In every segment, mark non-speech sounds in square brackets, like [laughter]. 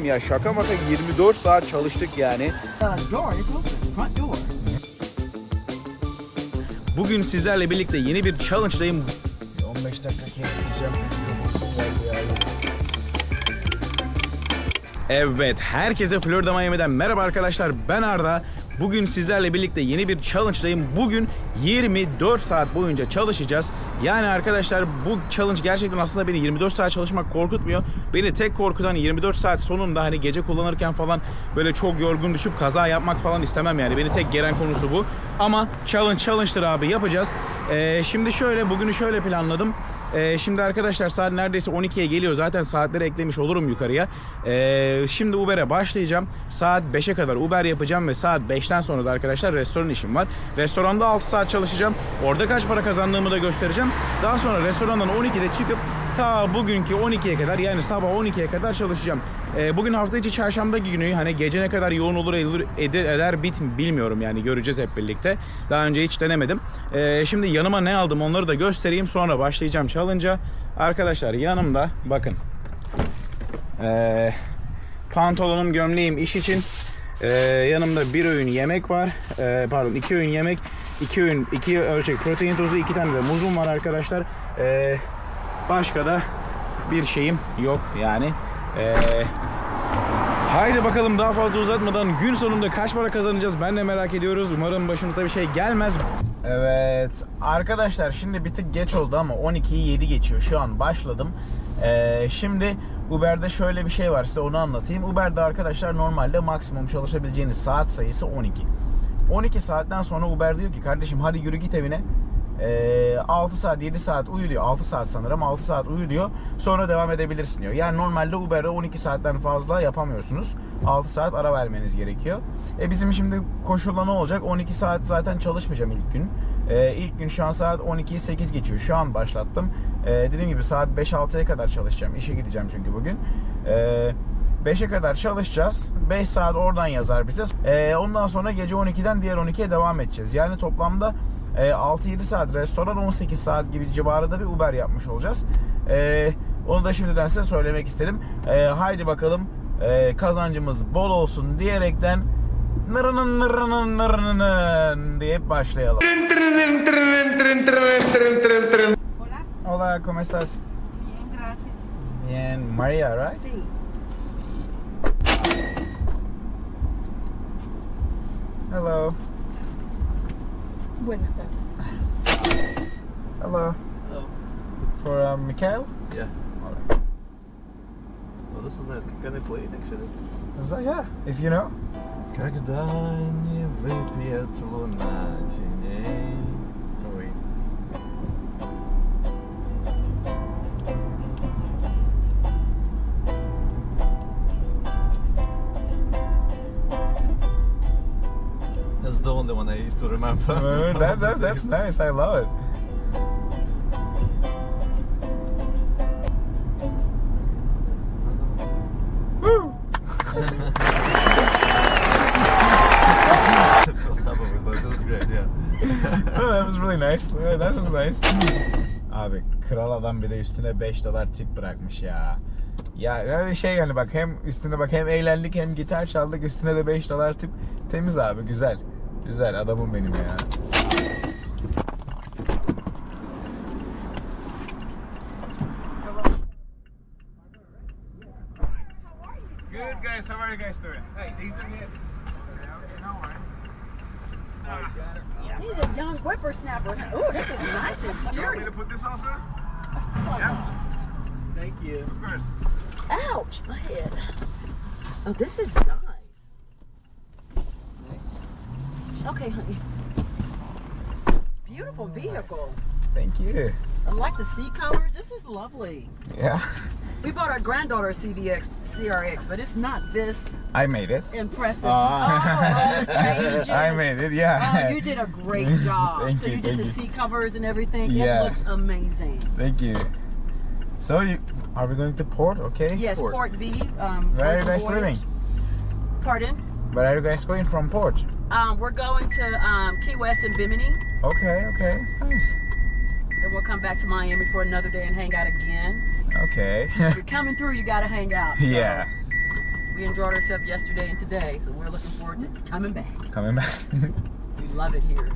Ya şaka maka 24 saat çalıştık yani. Bugün sizlerle birlikte yeni bir challenge'dayım. 15 dakika keseceğim. Evet, herkese Florida Miami'den merhaba arkadaşlar. Ben Arda. Bugün sizlerle birlikte yeni bir challenge'dayım. Bugün 24 saat boyunca çalışacağız. Yani arkadaşlar bu challenge gerçekten aslında beni 24 saat çalışmak korkutmuyor. Beni tek korkutan 24 saat sonunda hani gece kullanırken falan böyle çok yorgun düşüp kaza yapmak falan istemem yani. Beni tek gelen konusu bu. Ama challenge challenge'dır abi yapacağız. Ee, şimdi şöyle bugünü şöyle planladım. Ee, şimdi arkadaşlar saat neredeyse 12'ye geliyor. Zaten saatleri eklemiş olurum yukarıya. Ee, şimdi Uber'e başlayacağım. Saat 5'e kadar Uber yapacağım ve saat 5'ten sonra da arkadaşlar restoran işim var. Restoranda 6 saat çalışacağım. Orada kaç para kazandığımı da göstereceğim. Daha sonra restorandan 12'de çıkıp ta bugünkü 12'ye kadar yani sabah 12'ye kadar çalışacağım. Ee, bugün hafta içi çarşamba günü hani gece ne kadar yoğun olur edilir, eder, eder bit bilmiyorum yani göreceğiz hep birlikte. Daha önce hiç denemedim. Ee, şimdi yanıma ne aldım onları da göstereyim sonra başlayacağım challenge'a. Arkadaşlar yanımda bakın. Ee, pantolonum gömleğim iş için. Ee, yanımda bir öğün yemek var. Ee, pardon iki öğün yemek. İki öğün iki ölçek protein tozu iki tane de muzum var arkadaşlar. Ee, başka da bir şeyim yok yani. Ee, haydi bakalım daha fazla uzatmadan gün sonunda kaç para kazanacağız ben de merak ediyoruz. Umarım başımıza bir şey gelmez. Evet arkadaşlar şimdi bir tık geç oldu ama 12'yi 7 geçiyor. Şu an başladım. Ee, şimdi Uber'de şöyle bir şey var size onu anlatayım. Uber'de arkadaşlar normalde maksimum çalışabileceğiniz saat sayısı 12. 12 saatten sonra Uber diyor ki kardeşim hadi yürü git evine. Ee, 6 saat 7 saat uyu diyor 6 saat sanırım 6 saat uyu sonra devam edebilirsin diyor. Yani normalde Uber'de 12 saatten fazla yapamıyorsunuz. 6 saat ara vermeniz gerekiyor. E bizim şimdi koşulla ne olacak? 12 saat zaten çalışmayacağım ilk gün. Ee, ilk gün şu an saat 12'yi 8 geçiyor. Şu an başlattım. Ee, dediğim gibi saat 5-6'ya kadar çalışacağım. İşe gideceğim çünkü bugün. Ee, 5'e kadar çalışacağız. 5 saat oradan yazar bize. Ee, ondan sonra gece 12'den diğer 12'ye devam edeceğiz. Yani toplamda e, 6-7 saat restoran 18 saat gibi civarında bir Uber yapmış olacağız. Ee, onu da şimdiden size söylemek istedim. Ee, haydi bakalım e, kazancımız bol olsun diyerekten nırının nırının nırının deyip başlayalım. Hola. Hola, ¿cómo estás? Bien, gracias. Bien, Maria, right? Sí. Hello. Buenas tardes. Hello. Hello. For um, Mikhail? Yeah. Well, this is nice. Can I play it actually? Is that yeah? If you know. Когда не выпьет луна теней. the only one I used to remember. [laughs] That, that, that's nice. I love it. Woo! [laughs] That was really nice. That was nice. Abi kral adam bir de üstüne 5 dolar tip bırakmış ya. Ya yani şey yani bak hem üstüne bak hem eğlendik hem gitar çaldık üstüne de 5 dolar tip temiz abi güzel. Güzel adamım benim ya. Good guys, how are you guys doing? Hey, these are here. He's a young whippersnapper. Ooh, this is nice and You want me to put this on, sir? Yeah, Thank you. of course. Ouch, my head. Oh, this is nice. Okay, honey. Beautiful vehicle. Thank you. I like the seat covers. This is lovely. Yeah, We bought our granddaughter a CVX, CRX, but it's not this I made it. impressive. Ah. oh, all the changes. [laughs] I made it, yeah. Oh, you did a great [laughs] job. Thank so you, you, did the you. seat covers and everything. Yeah. It looks amazing. Thank you. So, you, are we going to port? Okay. Yes, Port. Port, V. Um, you Voyage. living? Pardon? Where are you guys going from port? Um, we're going to um, Key West and Bimini. Okay, okay, nice. Then we'll come back to Miami for another day and hang out again. Okay. If you're [laughs] coming through, you gotta hang out. so- yeah. we enjoyed ourselves yesterday and today, so we're looking forward to coming back. Coming back. [laughs] We love it here.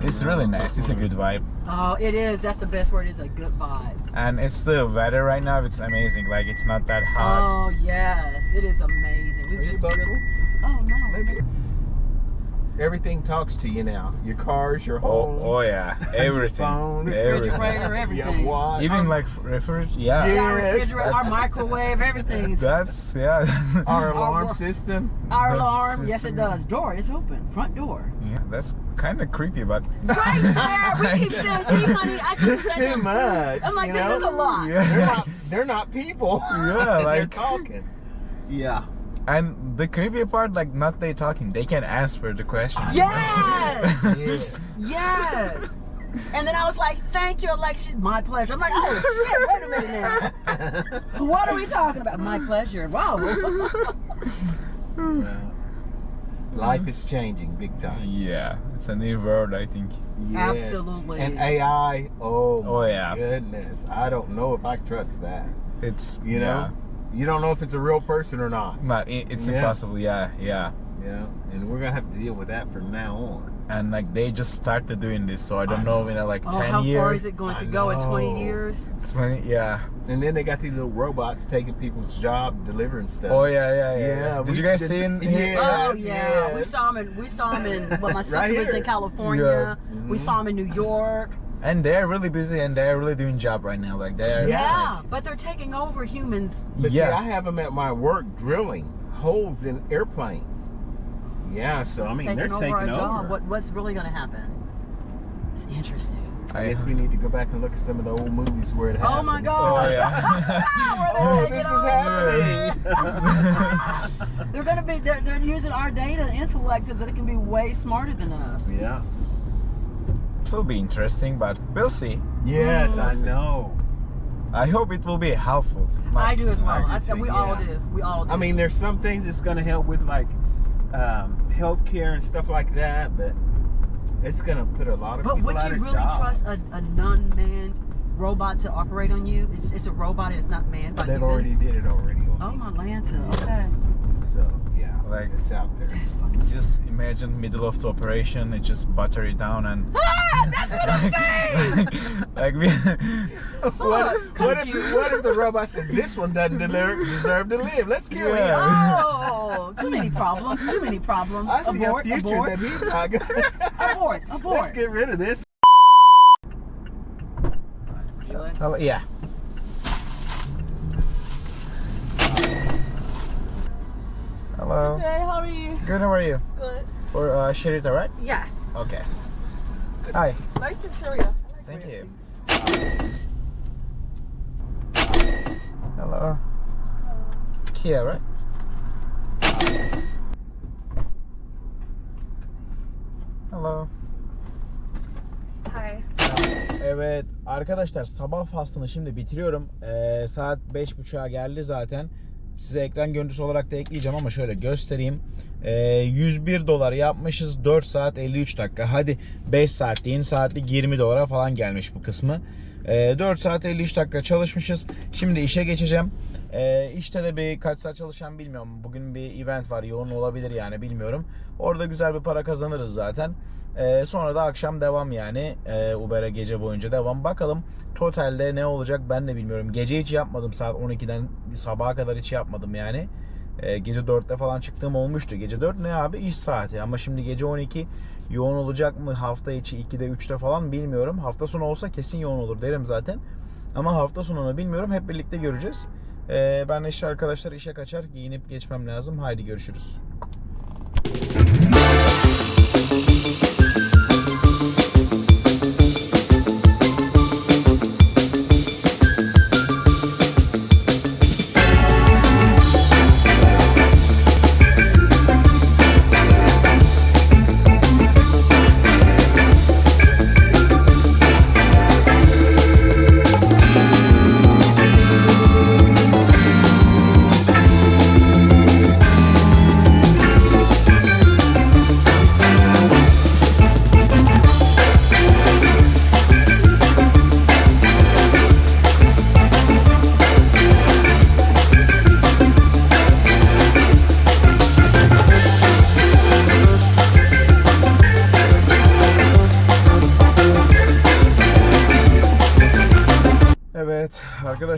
It's really nice. It's a good vibe. Oh, it is. That's the best word. It's a good vibe. And it's the weather right now. It's amazing. Like it's not that hot. Oh yes, it is amazing. We Are you just really. Oh no. Maybe. Everything talks to you now. Your cars, your Oh, homes. oh yeah, everything. Phones. everything. Refrigerator, everything. watch. Even like refrigerator. Yeah. Yeah. our refrigerator, our microwave, everything. That's yeah. our Our [laughs] alarm wa- system. Our alarm, just yes it does. Door is open. Front door. yeah, that's kind of creepy, but Right there. We [laughs] keep saying, see, honey, I keep [laughs] It's too saying. much. I'm like, this know? is a lot. They're yeah. not, they're not people. Yeah, [laughs] they're talking. Yeah. And the creepy part, like not they talking, they can answer the questions. Yes. Yes. yes. And then I was like, thank you, Alexis. My pleasure. I'm like, oh shit, wait a minute now. What are we talking about? My pleasure. Wow. Well, life is changing big time. Yeah, it's a new world, I think. Yes. Absolutely. And AI, oh, Oh, my yeah. goodness. I don't know if I trust that. It's You know? You don't know if it's a real person or not. yeah. But it's Yeah. impossible. Yeah, yeah. Yeah. And we're going to have to deal with that from now on. And like they just started doing this, so I don't know in uh, like oh, ten how years. How far is it going to I go in 20 know. years? 20, yeah. And then they got these little robots taking people's job delivering stuff. Oh yeah, yeah, yeah. Yeah, Did we you guys did- see in? Yeah. oh Yes, yeah, we saw him in we saw him in well my [laughs] sister Right was in here. California. We Mhm. saw him in New York. And they're really busy and they're really doing job right now. Like they're Yeah, but they're taking over humans. But yeah. see, I have them at my work drilling holes in airplanes. Yeah, so I mean, taking they're over taking our over. job. What what's really going to happen? It's interesting. I guess we need to go back and look at some of the old movies where it happened. Oh my Oh God! yeah. [laughs] Oh, Where this is happening. They're gonna be they're, they're using our data and intellect that it can be way smarter than us. yeah. it will be interesting, but we'll see. Yes, I Mm. know. I hope it will be helpful. I do as well. I I do too, we all do. We all do. I mean, there's some things it's going to help with, like um, healthcare and stuff like that, but it's going to put a lot of but people would out you of really jobs. trust a, a non-manned robot to operate on you? It's, it's a robot and it's not manned by They've humans. already did it already. On Oh me. my Lanta. Okay. So yeah, Like- it's out there. That's fucking. Just imagine middle of the operation, it just butter it down and Ah, that's what I'm saying. [laughs] like we [laughs] what, what, if, what if the robot says this one doesn't deserve, deserve to live? Let's kill Yeah. him. Oh, too many problems. Too many problems. [laughs] I see abort, a future abort, that he's not gonna. abort, [laughs] abort. Let's get rid of this. Hello, yeah. Hello. Hey, how are you? Good, how are you? Good. For uh Sherita, right? Yes. Okay. Hi. Nice interior. I like Thank you. seats. Hello. Kia, right? Hello. Hi. Evet arkadaşlar sabah faslını şimdi bitiriyorum. Ee, saat 5.30'a geldi zaten. Size ekran görüntüsü olarak da ekleyeceğim ama şöyle göstereyim. Ee, 101 dolar yapmışız 4 saat 53 dakika. Hadi 5 saat deyin saatlik 20 dolara falan gelmiş bu kısmı. Ee, 4 saat 53 dakika çalışmışız. Şimdi işe geçeceğim. Ee, işte de bir kaç saat çalışan bilmiyorum. Bugün bir event var yoğun olabilir yani bilmiyorum. Orada güzel bir para kazanırız zaten. Ee, sonra da akşam devam yani. Ee, Uber'e gece boyunca devam. Bakalım totalde ne olacak ben de bilmiyorum. Gece hiç yapmadım saat 12'den sabaha kadar hiç yapmadım yani. Ee, gece 4'te falan çıktığım olmuştu. Gece 4 ne abi? iş saati. Ama şimdi gece 12 yoğun olacak mı? Hafta içi 2'de 3'te falan bilmiyorum. Hafta sonu olsa kesin yoğun olur derim zaten. Ama hafta sonunu bilmiyorum. Hep birlikte göreceğiz. Ee, ben işte arkadaşlar işe kaçar. Giyinip geçmem lazım. Haydi görüşürüz.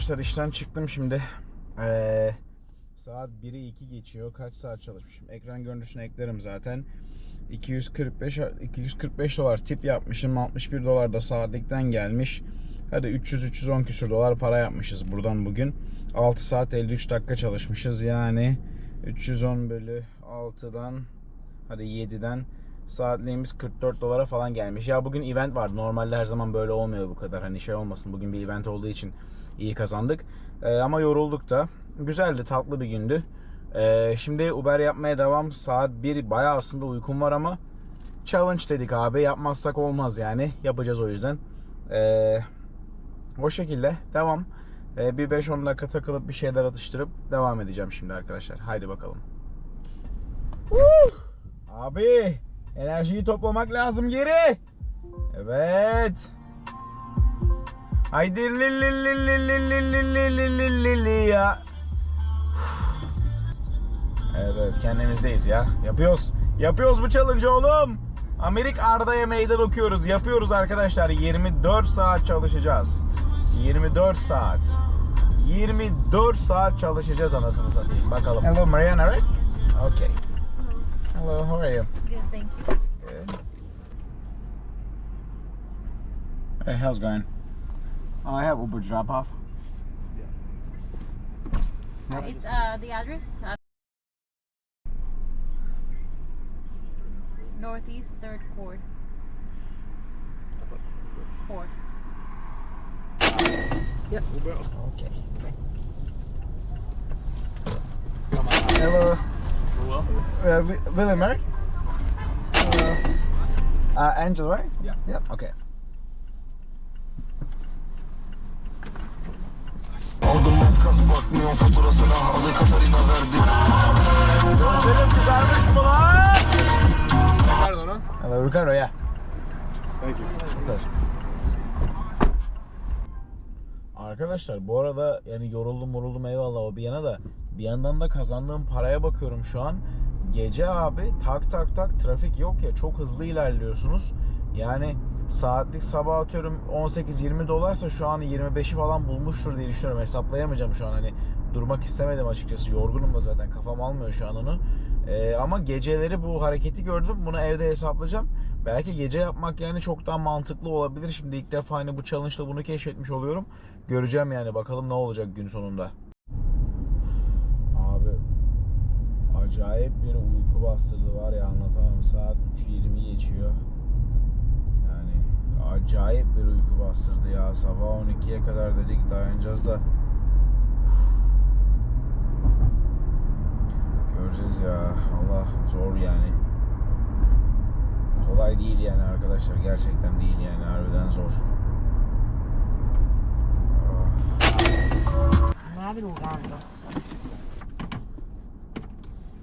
Arkadaşlar işten çıktım şimdi. Ee, saat 1'i 2 geçiyor. Kaç saat çalışmışım? Ekran görüntüsünü eklerim zaten. 245 245 dolar tip yapmışım. 61 dolar da saatlikten gelmiş. Hadi 300 310 küsür dolar para yapmışız buradan bugün. 6 saat 53 dakika çalışmışız. Yani 310 bölü 6'dan hadi 7'den saatliğimiz 44 dolara falan gelmiş. Ya bugün event vardı. Normalde her zaman böyle olmuyor bu kadar. Hani şey olmasın. Bugün bir event olduğu için iyi kazandık. Ee, ama yorulduk da. Güzeldi, tatlı bir gündü. Ee, şimdi Uber yapmaya devam. Saat 1 bayağı aslında uykum var ama challenge dedik abi. Yapmazsak olmaz yani. Yapacağız o yüzden. Ee, o şekilde devam. Ee, bir 5-10 dakika takılıp bir şeyler atıştırıp devam edeceğim şimdi arkadaşlar. Haydi bakalım. Abi enerjiyi toplamak lazım geri. Evet. Haydi li li li li li li li li li li li li ya. Evet evet kendimizdeyiz ya. Yapıyoruz. Yapıyoruz bu challenge oğlum. Amerik Arda'ya meydan okuyoruz. Yapıyoruz arkadaşlar. 24 saat çalışacağız. 24 saat. 24 saat çalışacağız anasını satayım. Bakalım. Hello Mariana, right? Okay. Hello, how are you? Good, thank you. Good. Hey, how's it going? I have Uber drop off. Uh, it's uh the address. Uh, Northeast Third Court. Fourth. Okay. Hello. Uh, Wi- William, right? Uh, uh, Angel, right? Yeah. Yep. Okay. Aldım makas bakmıyorum faturasına Alı Katarina verdi Gözlerim kızarmış mı lan? Hello, Ricardo, yeah. Thank you. Arkadaşlar bu arada yani yoruldum yoruldum eyvallah o bir yana da bir yandan da kazandığım paraya bakıyorum şu an. Gece abi tak tak tak trafik yok ya çok hızlı ilerliyorsunuz. Yani saatlik sabah atıyorum 18-20 dolarsa şu an 25'i falan bulmuştur diye düşünüyorum. Hesaplayamayacağım şu an hani durmak istemedim açıkçası. Yorgunum da zaten kafam almıyor şu an onu. Ee, ama geceleri bu hareketi gördüm. Bunu evde hesaplayacağım. Belki gece yapmak yani çok daha mantıklı olabilir. Şimdi ilk defa hani bu challenge'la bunu keşfetmiş oluyorum. Göreceğim yani bakalım ne olacak gün sonunda. Abi acayip bir uyku bastırdı var ya anlatamam. Saat 3.20 geçiyor. Acayip bir uyku bastırdı ya. Sabah 12'ye kadar dedik dayanacağız da. Göreceğiz ya. Allah zor yani. Kolay değil yani arkadaşlar. Gerçekten değil yani. Harbiden zor. Nabi Uganda.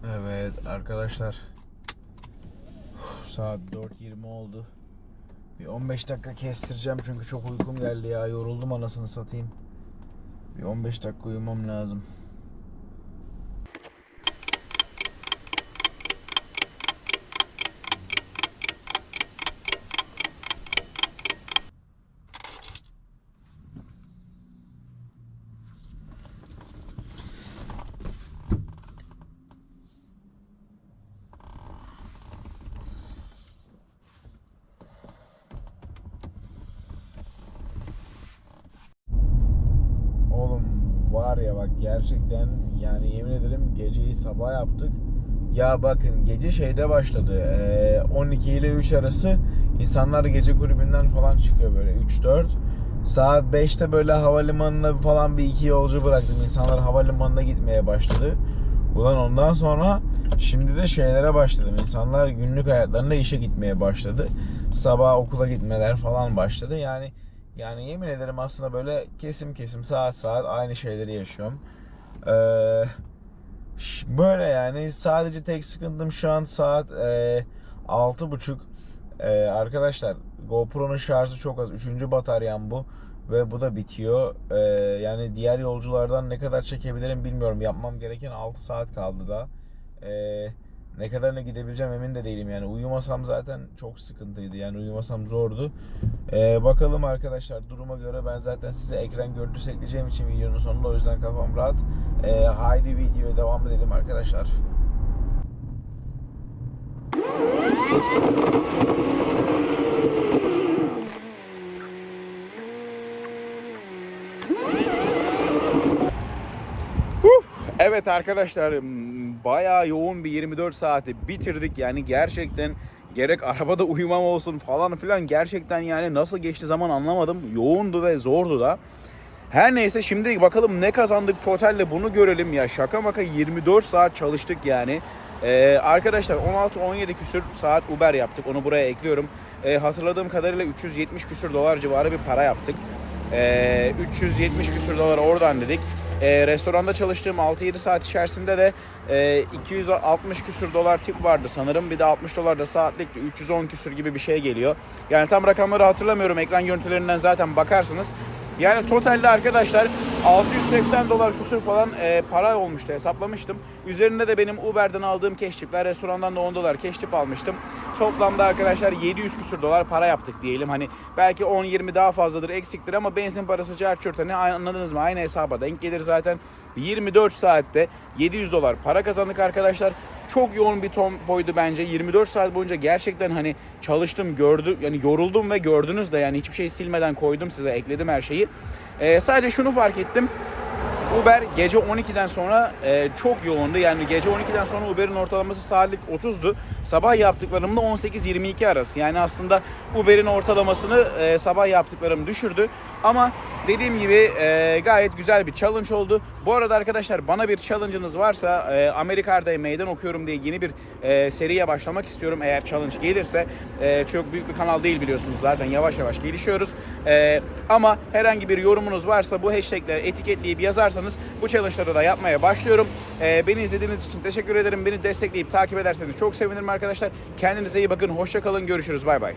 Evet arkadaşlar. Saat 4.20 oldu. Bir 15 dakika kestireceğim çünkü çok uykum geldi ya. Yoruldum anasını satayım. Bir 15 dakika uyumam lazım. Oğlum var ya bak gerçekten yani yemin ederim geceyi sabah yaptık. Ya bakın gece şeyde başladı. eee, 12 ile 3 arası insanlar gece kulübünden falan çıkıyor böyle 3-4. Saat 5'te böyle havalimanına falan bir iki yolcu bıraktım. İnsanlar havalimanına gitmeye başladı. Ulan ondan sonra şimdi de şeylere başladım. İnsanlar günlük hayatlarında işe gitmeye başladı. Sabah okula gitmeler falan başladı. Yani yani yemin ederim aslında böyle kesim kesim saat saat aynı şeyleri yaşıyorum. Ee, böyle yani sadece tek sıkıntım şu an saat e, altı buçuk. Ee, arkadaşlar GoPro'nun şarjı çok az. Üçüncü bataryam bu. Ve bu da bitiyor. Ee, yani diğer yolculardan ne kadar çekebilirim bilmiyorum. Yapmam gereken 6 saat kaldı da. Ee, Ne kadarına gidebileceğim emin de değilim yani. Uyumasam zaten çok sıkıntıydı. Yani uyumasam zordu. Ee, bakalım arkadaşlar duruma göre ben zaten size ekran görüntüsü ekleyeceğim için videonun sonunda o yüzden kafam rahat. Ee, haydi videoya devam edelim arkadaşlar. Evet arkadaşlar m, bayağı yoğun bir 24 saati bitirdik. Yani gerçekten gerek arabada uyumam olsun falan filan gerçekten yani nasıl geçti zaman anlamadım. Yoğundu ve zordu da. Her neyse şimdi bakalım ne kazandık totalde bunu görelim ya. Şaka maka 24 saat çalıştık yani. Ee, arkadaşlar 16-17 küsür saat Uber yaptık. Onu buraya ekliyorum. Ee, hatırladığım kadarıyla 370 küsür dolar civarı bir para yaptık. Ee, 370 küsür dolar oradan dedik. Ee, restoranda çalıştığım 6-7 saat içerisinde de e, 260 küsür dolar tip vardı sanırım. Bir de 60 dolar da saatlik 310 küsür gibi bir şey geliyor. Yani tam rakamları hatırlamıyorum. Ekran görüntülerinden zaten bakarsınız. Yani totalde arkadaşlar 680 dolar küsür falan e, para olmuştu hesaplamıştım. Üzerinde de benim Uber'den aldığım keştipler, restorandan da 10 dolar keştip almıştım. Toplamda arkadaşlar 700 küsür dolar para yaptık diyelim. Hani belki 10-20 daha fazladır eksiktir ama benzin parası çarçurt hani anladınız mı? Aynı hesaba denk gelir zaten. 24 saatte 700 dolar para kazandık arkadaşlar. Çok yoğun bir tempoydu bence. 24 saat boyunca gerçekten hani çalıştım, gördüm. Yani yoruldum ve gördünüz de yani hiçbir şey silmeden koydum size, ekledim her şeyi. Ee, sadece şunu fark ettim. Uber gece 12'den sonra e, çok yoğundu. Yani gece 12'den sonra Uber'in ortalaması saatlik 30'du. Sabah yaptıklarımda 18-22 arası. Yani aslında Uber'in ortalamasını e, sabah yaptıklarım düşürdü. Ama dediğim gibi e, gayet güzel bir challenge oldu. Bu arada arkadaşlar bana bir challenge'ınız varsa e, Amerika'da meydan okuyorum diye yeni bir e, seriye başlamak istiyorum. Eğer challenge gelirse e, çok büyük bir kanal değil biliyorsunuz zaten yavaş yavaş gelişiyoruz. E, ama herhangi bir yorumunuz varsa bu hashtagle etiketleyip yazarsanız bu challenge'ları da yapmaya başlıyorum. E, beni izlediğiniz için teşekkür ederim. Beni destekleyip takip ederseniz çok sevinirim arkadaşlar. Kendinize iyi bakın. Hoşça kalın. Görüşürüz. Bay bay.